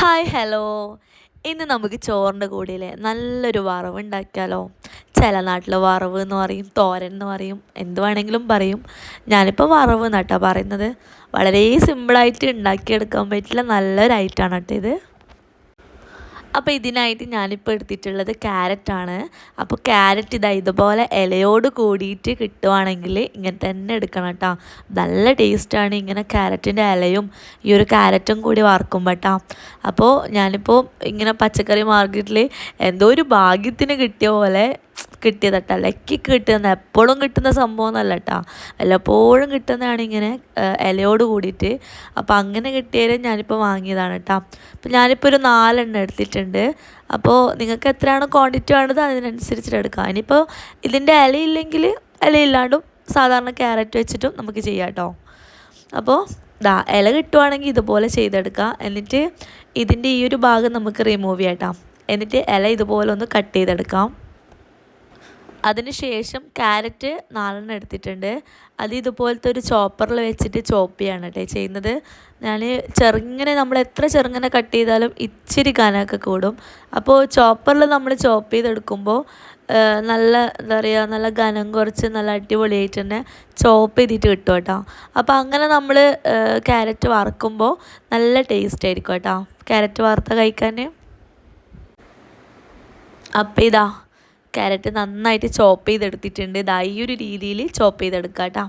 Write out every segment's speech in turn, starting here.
Hi hello ഇന്ന് നമുക്ക് ചോറിന്റെ കൂടെയിൽ നല്ലൊരു വറവ് ഉണ്ടാക്കിയാലോ? ചില നാട്ടിൽ വറവ് എന്ന് പറയും തോരൻ എന്ന് പറയും എന്ത് വേണമെങ്കിലും പറയും. ഞാനിപ്പോൾ വറവ് എന്നാട്ടാ പറയുന്നത്. വളരെ സിമ്പിളായിട്ട് ഉണ്ടാക്കിയെടുക്കാൻ പറ്റില്ല നല്ലൊരു ഐറ്റമാണ് കേട്ടോ ഇത്. അപ്പോൾ ഇതിനായിട്ട് ഞാനിപ്പോൾ എടുത്തിട്ടുള്ളത് ക്യാരറ്റാണ് അപ്പോൾ ക്യാരറ്റ് ഇതാ ഇതുപോലെ ഇലയോട് കൂടിയിട്ട് കിട്ടുവാണെങ്കിൽ ഇങ്ങനെ തന്നെ എടുക്കണം കേട്ടോ നല്ല ടേസ്റ്റാണ് ഇങ്ങനെ ക്യാരറ്റിന്റെ ഇലയും ഈ ഒരു ക്യാരറ്റും കൂടി വറക്കുമ്പോൾ കേട്ടോ അപ്പോൾ ഞാനിപ്പോൾ ഇങ്ങനെ പച്ചക്കറി മാർക്കറ്റിൽ എന്തോ ഒരു ഭാഗ്യത്തിന് കിട്ടിയ പോലെ കിട്ടിയതട്ട. ലക്കി കിട്ടുന്ന എപ്പോഴും കിട്ടുന്ന സംഭവം എന്നല്ല കേട്ടോ വല്ലപ്പോഴും കിട്ടുന്നതാണ് ഇങ്ങനെ ഇലയോട് കൂടിയിട്ട്. അപ്പോൾ അങ്ങനെ കിട്ടിയത് ഞാനിപ്പോൾ വാങ്ങിയതാണ് കേട്ടോ അപ്പോൾ ഞാനിപ്പോൾ ഒരു നാലെണ്ണം എടുത്തിട്ടുണ്ട്. അപ്പോൾ നിങ്ങൾക്ക് എത്രയാണ് ക്വാണ്ടിറ്റി വേണ്ടത് അതിനനുസരിച്ചിട്ട് എടുക്കാം. ഇനിയിപ്പോൾ ഇതിന്റെ ഇലയില്ലെങ്കിൽ ഇലയില്ലാണ്ടും സാധാരണ ക്യാരറ്റ് വെച്ചിട്ടും നമുക്ക് ചെയ്യാം കേട്ടോ അപ്പോൾ ദാ ഇല കിട്ടുവാണെങ്കിൽ ഇതുപോലെ ചെയ്തെടുക്കുക എന്നിട്ട് ഇതിന്റെ ഈ ഒരു ഭാഗം നമുക്ക് റിമൂവ് ചെയ്യാം കേട്ടോ എന്നിട്ട് ഇല ഇതുപോലെ ഒന്ന് കട്ട് ചെയ്തെടുക്കാം. അതിനുശേഷം ക്യാരറ്റ് നാലെണ്ണം എടുത്തിട്ടുണ്ട്. അത് ഇതുപോലത്തെ ഒരു ചോപ്പറിൽ വെച്ചിട്ട് ചോപ്പ് ചെയ്യാണ് കേട്ടോ ചെയ്യുന്നത്. ഞാൻ ചെറുങ്ങനെ നമ്മൾ എത്ര ചെറുങ്ങനെ കട്ട് ചെയ്താലും ഇച്ചിരി കനമൊക്കെ കൂടും. അപ്പോൾ ചോപ്പറിൽ നമ്മൾ ചോപ്പ് ചെയ്തെടുക്കുമ്പോൾ നല്ല എന്താ പറയുക നല്ല ഘനം കുറച്ച് നല്ല അടിപൊളിയായിട്ട് തന്നെ ചോപ്പ് ചെയ്തിട്ട് കിട്ടും കേട്ടോ അപ്പോൾ അങ്ങനെ നമ്മൾ ക്യാരറ്റ് വറുക്കുമ്പോൾ നല്ല ടേസ്റ്റ് ആയിരിക്കും കേട്ടോ ക്യാരറ്റ് വറുത്ത കഴിക്കാൻ അപ്പം ഇതാ ക്യാരറ്റ് നന്നായിട്ട് ചോപ്പ് ചെയ്തെടുത്തിട്ടുണ്ട്. ഇതാ ഈ ഒരു രീതിയിൽ ചോപ്പ് ചെയ്തെടുക്കുക കേട്ടോ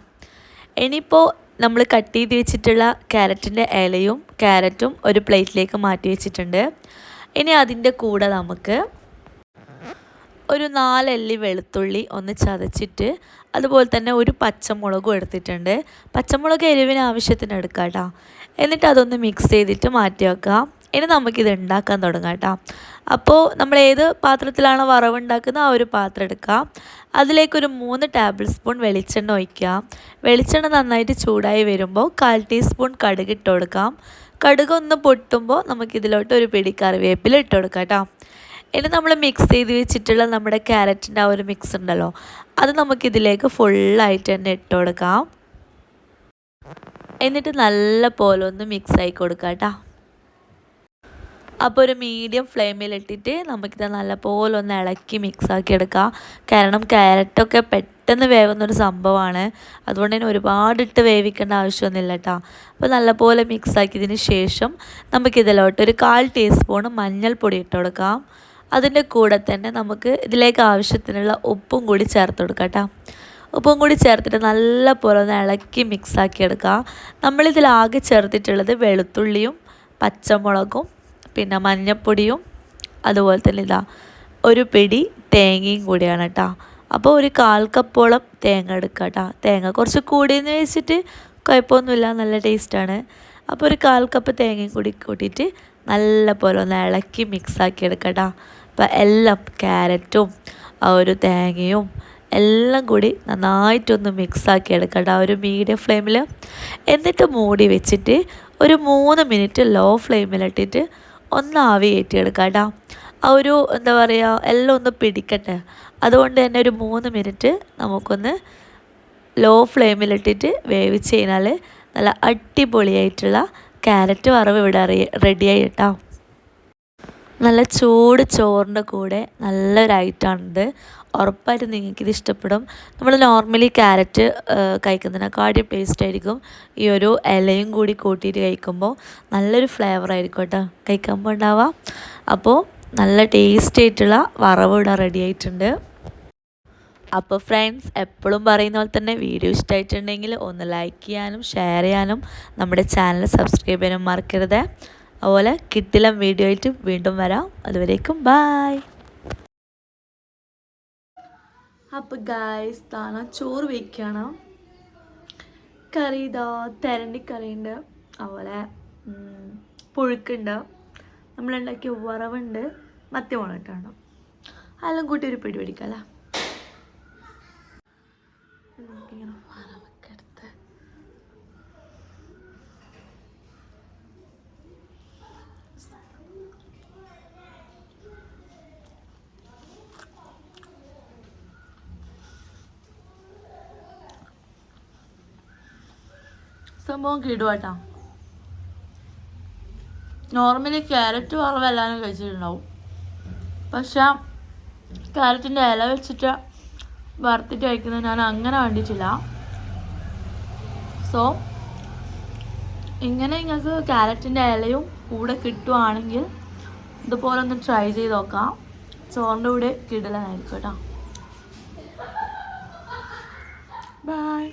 ഇനിയിപ്പോൾ നമ്മൾ കട്ട് ചെയ്ത് വെച്ചിട്ടുള്ള ക്യാരറ്റിന്റെ ഇലയും ക്യാരറ്റും ഒരു പ്ലേറ്റിലേക്ക് മാറ്റി വെച്ചിട്ടുണ്ട്. ഇനി അതിന്റെ കൂടെ നമുക്ക് ഒരു നാലല്ലി വെളുത്തുള്ളി ഒന്ന് ചതച്ചിട്ട് അതുപോലെ തന്നെ ഒരു പച്ചമുളകും എടുത്തിട്ടുണ്ട്. പച്ചമുളക് എരിവിന് ആവശ്യത്തിന് എടുക്കാം കേട്ടോ എന്നിട്ട് അതൊന്ന് മിക്സ് ചെയ്തിട്ട് മാറ്റി വെക്കാം ഇനി നമുക്കിത് ഉണ്ടാക്കാൻ തുടങ്ങാം കേട്ടോ. അപ്പോൾ നമ്മൾ ഏത് പാത്രത്തിലാണ് വറവ് ഉണ്ടാക്കുന്നത് ആ ഒരു പാത്രം എടുക്കുക. അതിലേക്കൊരു മൂന്ന് ടേബിൾ സ്പൂൺ വെളിച്ചെണ്ണ ഒഴിക്കുക. വെളിച്ചെണ്ണ നന്നായിട്ട് ചൂടായി വരുമ്പോൾ കാൽ ടീസ്പൂൺ കടുക് ഇട്ട് കൊടുക്കാം കടുക് ഒന്ന് പൊട്ടുമ്പോൾ നമുക്കിതിലോട്ട് ഒരു പിടി കറിവേപ്പില ഇട്ട് കൊടുക്കാം കേട്ടോ. ഇനി നമ്മൾ മിക്സ് ചെയ്ത് വെച്ചിട്ടുള്ള നമ്മുടെ ക്യാരറ്റിന്റെ ആ ഒരു മിക്സ് ഉണ്ടല്ലോ അത് നമുക്കിതിലേക്ക് ഫുള്ളായിട്ട് തന്നെ ഇട്ട് കൊടുക്കാം. എന്നിട്ട് നല്ല പോലെ ഒന്ന് മിക്സ് ആയി കൊടുക്കാം കേട്ടോ. അപ്പോൾ ഒരു മീഡിയം ഫ്ലെയിമിലിട്ടിട്ട് നമുക്കിത് നല്ലപോലെ ഒന്ന് ഇളക്കി മിക്സാക്കി എടുക്കാം. കാരണം ക്യാരറ്റൊക്കെ പെട്ടെന്ന് വേവുന്ന ഒരു സംഭവമാണ്. അതുകൊണ്ട് തന്നെ ഒരുപാട് ഇട്ട് വേവിക്കേണ്ട ആവശ്യമൊന്നുമില്ല കേട്ടോ. അപ്പോൾ നല്ലപോലെ മിക്സാക്കിയതിന് ശേഷം നമുക്കിതിലോട്ട് ഒരു കാൽ ടീസ്പൂൺ മഞ്ഞൾപ്പൊടി ഇട്ട് കൊടുക്കാം. അതിന്റെ കൂടെ തന്നെ നമുക്ക് ഇതിലേക്ക് ആവശ്യത്തിനുള്ള ഉപ്പും കൂടി ചേർത്ത് കൊടുക്കാം ഉപ്പും കൂടി ചേർത്തിട്ട് നല്ല പോലെ ഒന്ന് ഇളക്കി മിക്സാക്കി എടുക്കുക നമ്മളിതിലാകെ ചേർത്തിട്ടുള്ളത് വെളുത്തുള്ളിയും പച്ചമുളകും പിന്നെ മഞ്ഞപ്പൊടിയും അതുപോലെ തന്നെ ഇതാ ഒരു പിടി തേങ്ങയും കൂടിയാണ് കേട്ടോ. അപ്പോൾ ഒരു കാൽ കപ്പോളം തേങ്ങ എടുക്കുക കേട്ടോ. തേങ്ങ കുറച്ച് കൂടിയെന്ന് വെച്ചിട്ട് കുഴപ്പമൊന്നുമില്ല നല്ല ടേസ്റ്റാണ് അപ്പോൾ ഒരു കാൽ കപ്പ് തേങ്ങയും കൂടി കൂട്ടിയിട്ട് നല്ല പോലെ ഒന്ന് ഇളക്കി മിക്സാക്കി എടുക്കുക കേട്ടോ. അപ്പോൾ എല്ലാം ക്യാരറ്റും ആ ഒരു തേങ്ങയും എല്ലാം കൂടി നന്നായിട്ടൊന്ന് മിക്സാക്കി എടുക്കട്ടെ ഒരു മീഡിയം ഫ്ലെയിമിൽ എന്നിട്ട് മൂടി വെച്ചിട്ട് ഒരു മൂന്ന് മിനിറ്റ് ലോ ഫ്ലെയിമിലിട്ടിട്ട് ഒന്ന് ആവി കയറ്റിയെടുക്കാം കേട്ടോ. ആ ഒരു എന്താ പറയുക എല്ലാം ഒന്ന് പിടിക്കട്ടെ. അതുകൊണ്ട് തന്നെ ഒരു മൂന്ന് മിനിറ്റ് നമുക്കൊന്ന് ലോ ഫ്ലെയിമിലിട്ടിട്ട് വേവിച്ച് കഴിഞ്ഞാൽ നല്ല അടിപൊളിയായിട്ടുള്ള ക്യാരറ്റ് വറവ് ഇവിടെ റെഡിയായി കേട്ടോ. നല്ല ചൂട് ചോറിന്റെ കൂടെ നല്ലൊരു ഐറ്റമാണിത്. ഉറപ്പായിട്ടും നിങ്ങൾക്കിത് ഇഷ്ടപ്പെടും. നമ്മൾ നോർമലി ക്യാരറ്റ് കഴിക്കുന്നതിനെക്കാട്ടി ടേസ്റ്റ് ആയിരിക്കും. ഈ ഒരു ഇലയും കൂടി കൂട്ടിയിട്ട് കഴിക്കുമ്പോൾ നല്ലൊരു ഫ്ലേവർ ആയിരിക്കും കേട്ടോ. കഴിക്കുമ്പോൾ ഉണ്ടാവാം അപ്പോൾ നല്ല ടേസ്റ്റ് ആയിട്ടുള്ള വറവ് ഇവിടെ റെഡി ആയിട്ടുണ്ട്. അപ്പോൾ ഫ്രണ്ട്സ് എപ്പോഴും പറയുന്ന പോലെ തന്നെ വീഡിയോ ഇഷ്ടമായിട്ടുണ്ടെങ്കിൽ ഒന്ന് ലൈക്ക് ചെയ്യാനും ഷെയർ ചെയ്യാനും നമ്മുടെ ചാനൽ സബ്സ്ക്രൈബ് ചെയ്യാനും മറക്കരുത്. അതുപോലെ കിട്ടില്ല വീഡിയോ ആയിട്ട് വീണ്ടും വരാം. അതുവരേക്കും ബായ് അപ്പോൾ ഗായ്സ് താന ചോറ് വയ്ക്കണം കറി ഇതാ തെരണ്ടിക്കറിയുണ്ട് അതുപോലെ പുഴുക്കുണ്ട്. നമ്മളുണ്ടാക്കിയ വറവുണ്ട്. മത്തി മുളകിട്ടാണ് അതെല്ലാം കൂട്ടി ഒരു പിടി പിടിക്കാം അല്ലേ സംഭവം കിടുവാട്ടാ. നോർമലി ക്യാരറ്റ് വറവ് എല്ലാവരും കഴിച്ചിട്ടുണ്ടാവും. പക്ഷെ ക്യാരറ്റിന്റെ ഇല വെച്ചിട്ട് വറുത്തിട്ട് കഴിക്കുന്നത് ഞാൻ അങ്ങനെ കണ്ടിട്ടില്ല. സോ ഇങ്ങനെ നിങ്ങൾക്ക് ക്യാരറ്റിന്റെ ഇലയും കൂടെ കിട്ടുവാണെങ്കിൽ ഇതുപോലെ ഒന്ന് ട്രൈ ചെയ്ത് നോക്കാം. ചോറിന്റെ കൂടെ കിടലായിരിക്കും കേട്ടോ. ബൈ